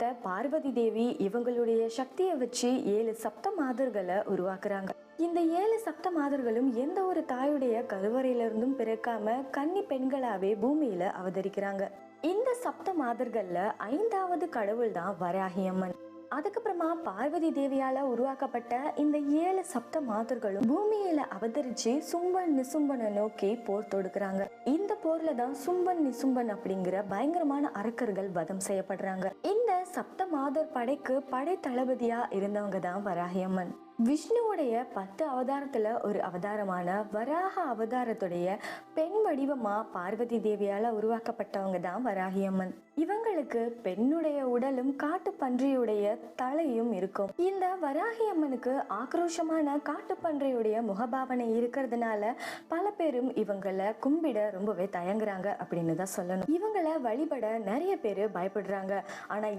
பார்த்த பார்வதி தேவி இவங்களுடைய சக்தியை வச்சு ஏழு சப்த மாதர்களை உருவாக்குறாங்க. இந்த ஏழு சப்த மாதர்களும் எந்த ஒரு தாயுடைய கருவறையிலிருந்தும் பிறக்காம கன்னி பெண்களாவே பூமியில அவதரிக்கிறாங்க. இந்த சப்த மாதர்கள்ல ஐந்தாவது கடவுள் தான் வராகியம்மன். அதுக்கப்புறமா பார்வதி தேவியால உருவாக்கப்பட்ட இந்த ஏழு சப்த மாதர்களும் பூமியில அவதரிச்சு சும்பன் நிசும்பனை நோக்கி போர் தொடுக்கிறாங்க. இந்த போர்ல தான் சும்பன் நிசும்பன் அப்படிங்கிற பயங்கரமான அரக்கர்கள் வதம் செய்யப்படுறாங்க. இந்த சப்த மாதர் படைக்கு படை தளபதியா இருந்தவங்க தான் வராகியம்மன். விஷ்ணுவுடைய பத்து அவதாரத்துல ஒரு அவதாரமான வராக அவதாரத்துடைய பெண் வடிவமா பார்வதி தேவியால உருவாக்கப்பட்டவங்க தான் வராகியம்மன். இவங்களுக்கு பெண்ணுடைய உடலும் காட்டு பன்றியுடைய தலையும் இருக்கும். இந்த வராகி அம்மனுக்கு ஆக்ரோஷமான காட்டு பன்றியுடைய முகபாவனை இருக்கிறதுனால பல பேரும் இவங்களை கும்பிட ரொம்பவே தயங்குறாங்க அப்படின்னு தான் சொல்லணும். இவங்களை வழிபட நிறைய பேர் பயப்படுறாங்க. ஆனா